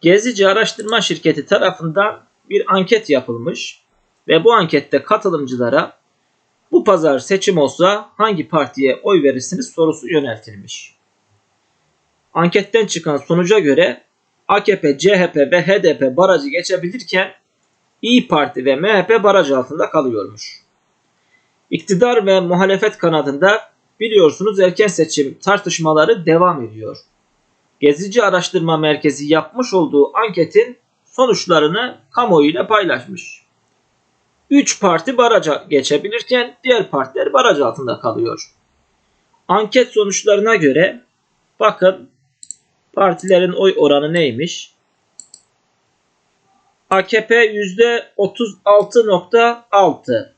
Gezici Araştırma Şirketi tarafından bir anket yapılmış ve bu ankette katılımcılara bu pazar seçim olsa hangi partiye oy verirsiniz sorusu yöneltilmiş. Anketten çıkan sonuca göre AKP, CHP ve HDP barajı geçebilirken İyi Parti ve MHP baraj altında kalıyormuş. İktidar ve muhalefet kanadında biliyorsunuz erken seçim tartışmaları devam ediyor. Gezici Araştırma Merkezi yapmış olduğu anketin sonuçlarını kamuoyuyla paylaşmış. 3 parti baraja geçebilirken diğer partiler baraj altında kalıyor. Anket sonuçlarına göre bakın partilerin oy oranı neymiş? AKP %36.6,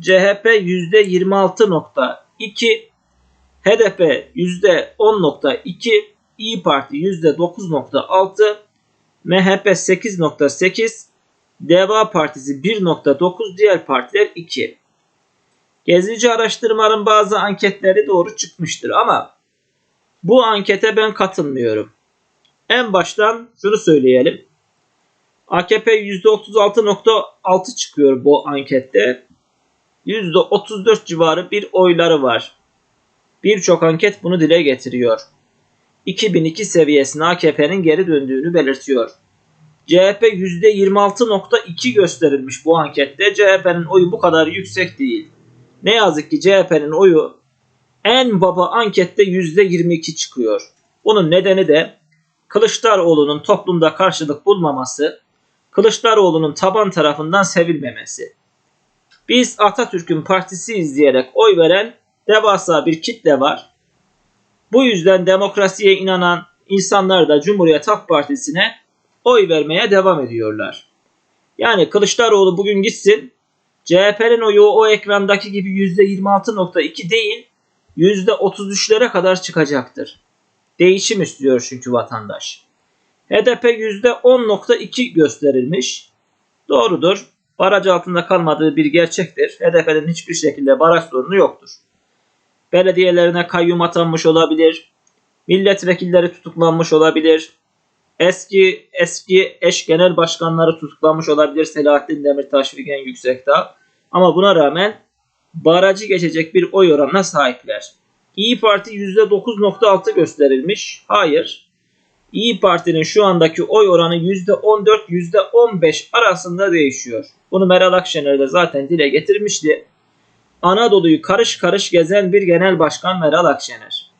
CHP %26.2, HDP %10.2, İyi Parti %9.6, MHP 8.8, Deva Partisi 1.9, diğer partiler 2. Gezici araştırmaların bazı anketleri doğru çıkmıştır ama bu ankete ben katılmıyorum. En baştan şunu söyleyelim. AKP %36.6 çıkıyor bu ankette. %34 civarı bir oyları var. Birçok anket bunu dile getiriyor. 2002 seviyesine AKP'nin geri döndüğünü belirtiyor. CHP %26.2 gösterilmiş bu ankette. CHP'nin oyu bu kadar yüksek değil. Ne yazık ki CHP'nin oyu en baba ankette %22 çıkıyor. Bunun nedeni de Kılıçdaroğlu'nun toplumda karşılık bulmaması, Kılıçdaroğlu'nun taban tarafından sevilmemesi. Biz Atatürk'ün partisi izleyerek oy veren devasa bir kitle var. Bu yüzden demokrasiye inanan insanlar da Cumhuriyet Halk Partisi'ne oy vermeye devam ediyorlar. Yani Kılıçdaroğlu bugün gitsin CHP'nin oyu o ekrandaki gibi %26.2 değil %33'lere kadar çıkacaktır. Değişim istiyor çünkü vatandaş. HDP %10.2 gösterilmiş. Doğrudur. Baraj altında kalmadığı bir gerçektir. HDP'nin hiçbir şekilde baraj sorunu yoktur. Belediyelerine kayyum atanmış olabilir. Milletvekilleri tutuklanmış olabilir. Eski eski eş genel başkanları tutuklanmış olabilir Selahattin Demirtaş, Figen Yüksekdağ. Ama buna rağmen barajı geçecek bir oy oranına sahipler. İyi Parti %9.6 gösterilmiş. Hayır. İyi Parti'nin şu andaki oy oranı %14-15 arasında değişiyor. Bunu Meral Akşener de zaten dile getirmişti. Anadolu'yu karış karış gezen bir genel başkan Meral Akşener.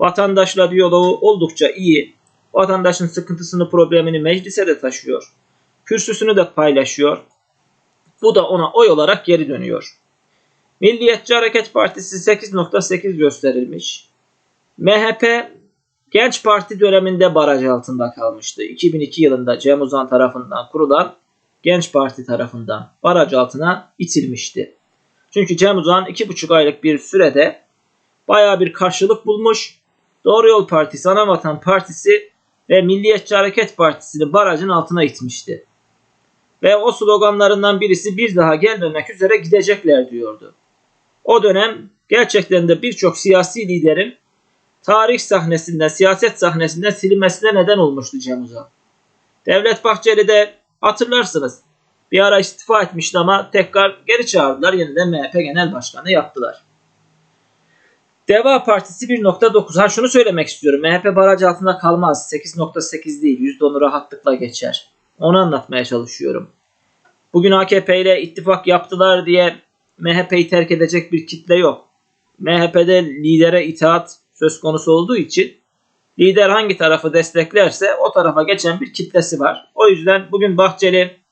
Vatandaşla diyaloğu oldukça iyi. Vatandaşın sıkıntısını, problemini meclise de taşıyor. Kürsüsünü de paylaşıyor. Bu da ona oy olarak geri dönüyor. Milliyetçi Hareket Partisi 8.8 gösterilmiş. MHP Genç Parti döneminde baraj altında kalmıştı. 2002 yılında Cem Uzan tarafından kurulan Genç Parti tarafından baraj altına itilmişti. Çünkü Cem Uzan 2,5 aylık bir sürede baya bir karşılık bulmuş. Doğru Yol Partisi, Anavatan Partisi ve Milliyetçi Hareket Partisi'ni barajın altına itmişti. Ve o sloganlarından birisi bir daha gelmemek üzere gidecekler diyordu. O dönem gerçekten de birçok siyasi liderin tarih sahnesinden, siyaset sahnesinden silinmesine neden olmuştu Cem Uzan. Devlet Bahçeli de hatırlarsınız bir ara istifa etmişti ama tekrar geri çağırdılar. Yeniden MHP Genel Başkanı yaptılar. Deva Partisi 1.9. Ha şunu söylemek istiyorum. MHP baraj altında kalmaz. 8.8 değil. %10'u rahatlıkla geçer. Onu anlatmaya çalışıyorum. Bugün AKP ile ittifak yaptılar diye MHP'yi terk edecek bir kitle yok. MHP'de lidere itaat söz konusu olduğu için lider hangi tarafı desteklerse o tarafa geçen bir kitlesi var. O yüzden bugün Bahçeli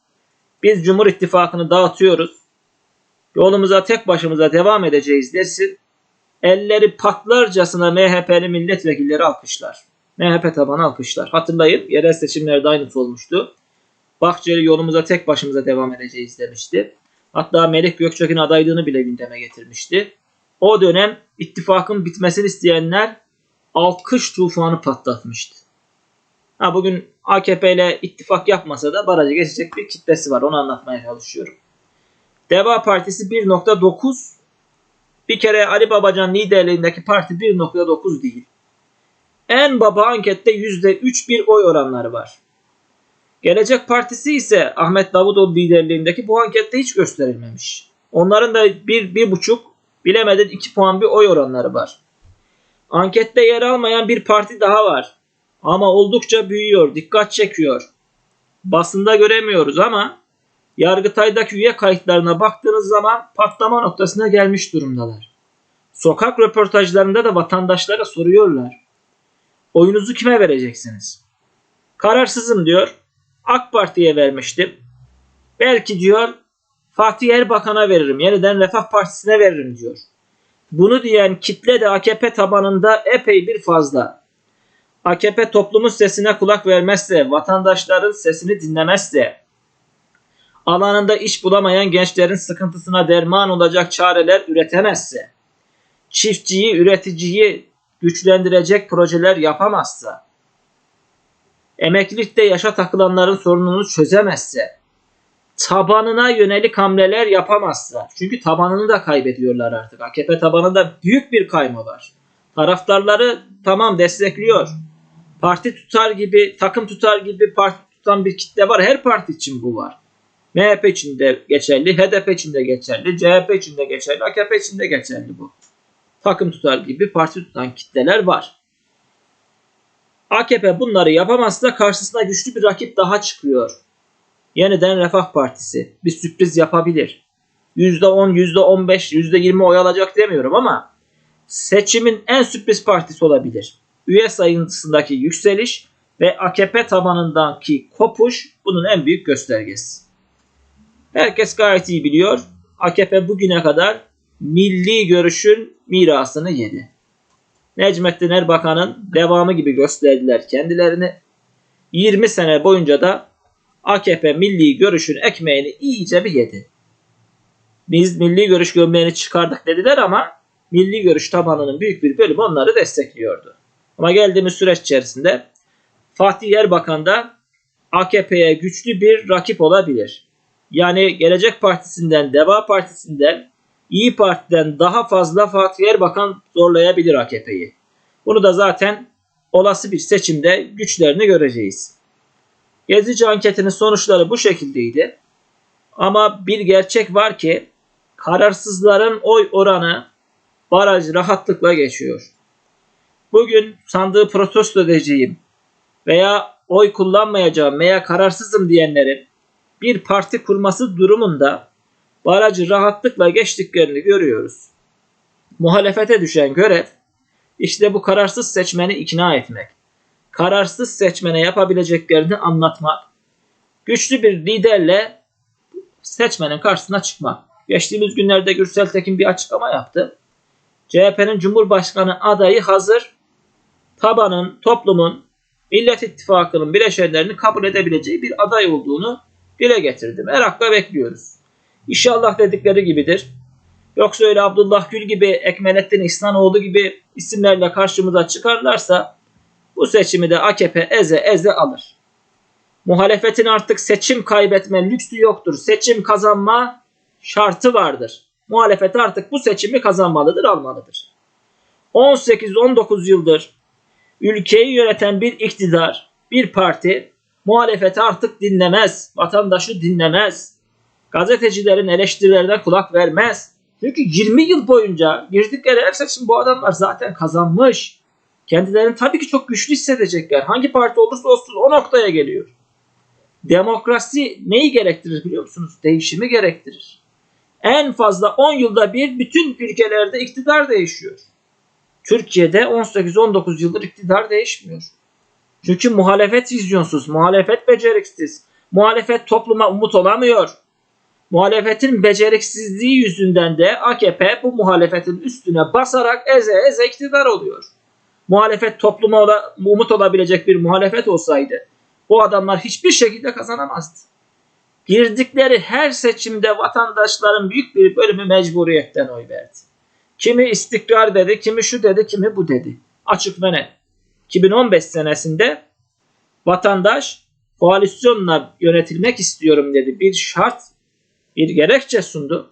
biz Cumhur İttifakı'nı dağıtıyoruz. Yolumuza tek başımıza devam edeceğiz desin. Elleri patlarcasına MHP'li milletvekilleri alkışlar. MHP tabanı alkışlar. Hatırlayın yerel seçimlerde aynısı olmuştu. Bahçeli yolumuza tek başımıza devam edeceğiz demişti. Hatta Melek Gökçek'in adaylığını bile gündeme getirmişti. O dönem ittifakın bitmesini isteyenler alkış tufanı patlatmıştı. Ha bugün AKP ile ittifak yapmasa da barajı geçecek bir kitlesi var. Onu anlatmaya çalışıyorum. Deva Partisi 1.9 bir kere Ali Babacan liderliğindeki parti 1.9 değil. En baba ankette %3 bir oy oranları var. Gelecek Partisi ise Ahmet Davutoğlu liderliğindeki bu ankette hiç gösterilmemiş. Onların da bir, bir buçuk bilemedin iki puan bir oy oranları var. Ankette yer almayan bir parti daha var. Ama oldukça büyüyor, dikkat çekiyor. Basında göremiyoruz ama Yargıtay'daki üye kayıtlarına baktığınız zaman patlama noktasına gelmiş durumdalar. Sokak röportajlarında da vatandaşlara soruyorlar. Oyunuzu kime vereceksiniz? Kararsızım diyor. AK Parti'ye vermiştim. Belki diyor Fatih Erbakan'a veririm. Yeniden Refah Partisi'ne veririm diyor. Bunu diyen kitle de AKP tabanında epey bir fazla. AKP toplumun sesine kulak vermezse, vatandaşların sesini dinlemezse, alanında iş bulamayan gençlerin sıkıntısına derman olacak çareler üretemezse, çiftçiyi, üreticiyi güçlendirecek projeler yapamazsa, emeklilikte yaşa takılanların sorununu çözemezse, tabanına yönelik hamleler yapamazsa, çünkü tabanını da kaybediyorlar artık. AKP tabanında büyük bir kayma var. Taraftarları tamam destekliyor. Parti tutar gibi, takım tutar gibi parti tutan bir kitle var. Her parti için bu var. MHP için de geçerli, HDP için de geçerli, CHP için de geçerli, AKP için de geçerli bu. Takım tutar gibi parti tutan kitleler var. AKP bunları yapamazsa karşısına güçlü bir rakip daha çıkıyor. Yeniden Refah Partisi bir sürpriz yapabilir. %10, %15, %20 oy alacak demiyorum ama seçimin en sürpriz partisi olabilir. Üye sayısındaki yükseliş ve AKP tabanındaki kopuş bunun en büyük göstergesi. Herkes gayet iyi biliyor. AKP bugüne kadar milli görüşün mirasını yedi. Necmettin Erbakan'ın devamı gibi gösterdiler kendilerini. 20 sene boyunca da AKP milli görüşün ekmeğini iyice bir yedi. Biz milli görüş gömleğini çıkardık dediler ama milli görüş tabanının büyük bir bölümü onları destekliyordu. Ama geldiğimiz süreç içerisinde Fatih Erbakan da AKP'ye güçlü bir rakip olabilir. Yani Gelecek Partisi'nden, Deva Partisi'nden İyi Parti'den daha fazla Fatih Erbakan zorlayabilir AKP'yi. Bunu da zaten olası bir seçimde güçlerini göreceğiz. Gezici anketinin sonuçları bu şekildeydi. Ama bir gerçek var ki kararsızların oy oranı baraj rahatlıkla geçiyor. Bugün sandığı protesto edeceğim veya oy kullanmayacağım veya kararsızım diyenlerin bir parti kurması durumunda barajı rahatlıkla geçtiklerini görüyoruz. Muhalefete düşen görev işte bu kararsız seçmeni ikna etmek. Kararsız seçmene yapabileceklerini anlatmak. Güçlü bir liderle seçmenin karşısına çıkmak. Geçtiğimiz günlerde Gürsel Tekin bir açıklama yaptı. CHP'nin Cumhurbaşkanı adayı hazır. Tabanın, toplumun, Millet İttifakı'nın bileşenlerini kabul edebileceği bir aday olduğunu dile getirdi. Merakla bekliyoruz. İnşallah dedikleri gibidir. Yoksa öyle Abdullah Gül gibi, Ekmelettin İhsanoğlu gibi isimlerle karşımıza çıkarlarsa bu seçimi de AKP eze eze alır. Muhalefetin artık seçim kaybetme lüksü yoktur. Seçim kazanma şartı vardır. Muhalefet artık bu seçimi kazanmalıdır, almalıdır. 18-19 yıldır ülkeyi yöneten bir iktidar, bir parti muhalefeti artık dinlemez, vatandaşı dinlemez gazetecilerin eleştirilerine kulak vermez. Çünkü 20 yıl boyunca girdikleri her seçim bu adamlar zaten kazanmış. Kendilerini tabii ki çok güçlü hissedecekler. Hangi parti olursa olsun o noktaya geliyor. Demokrasi neyi gerektirir biliyor musunuz? Değişimi gerektirir. En fazla 10 yılda bir bütün ülkelerde iktidar değişiyor. Türkiye'de 18-19 yıldır iktidar değişmiyor. Çünkü muhalefet vizyonsuz, muhalefet beceriksiz, muhalefet topluma umut olamıyor. Muhalefetin beceriksizliği yüzünden de AKP bu muhalefetin üstüne basarak eze eze iktidar oluyor. Muhalefet topluma ola, umut olabilecek bir muhalefet olsaydı bu adamlar hiçbir şekilde kazanamazdı. Girdikleri her seçimde vatandaşların büyük bir bölümü mecburiyetten oy verdi. Kimi istikrar dedi, kimi şu dedi, kimi bu dedi. Açık ve net. 2015 senesinde vatandaş koalisyonla yönetilmek istiyorum dedi. Bir şart bir gerekçe sundu.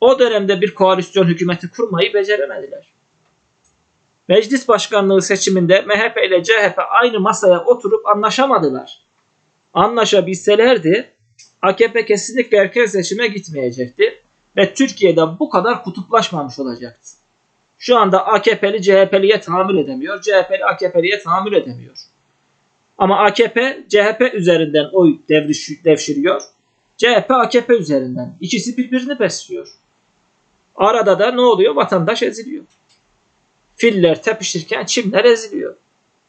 O dönemde bir koalisyon hükümeti kurmayı beceremediler. Meclis başkanlığı seçiminde MHP ile CHP aynı masaya oturup anlaşamadılar. anlaşabilselerdi AKP kesinlikle erken seçime gitmeyecekti ve Türkiye'de bu kadar kutuplaşmamış olacaktı. Şu anda AKP'li CHP'liye tahammül edemiyor, CHP'li AKP'liye tahammül edemiyor. Ama AKP CHP üzerinden oy devriş, devşiriyor. CHP AKP üzerinden. İkisi birbirini besliyor. Arada da ne oluyor? Vatandaş eziliyor. Filler tepişirken çimler eziliyor.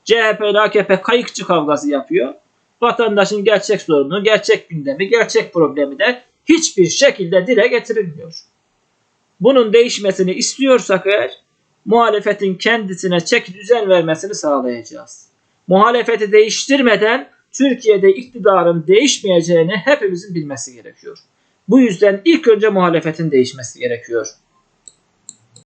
CHP ile AKP kayıkçı kavgası yapıyor. Vatandaşın gerçek sorunu, gerçek gündemi, gerçek problemi de hiçbir şekilde dile getirilmiyor. Bunun değişmesini istiyorsak eğer muhalefetin kendisine çeki düzen vermesini sağlayacağız. Muhalefeti değiştirmeden Türkiye'de iktidarın değişmeyeceğini hepimizin bilmesi gerekiyor. Bu yüzden ilk önce muhalefetin değişmesi gerekiyor.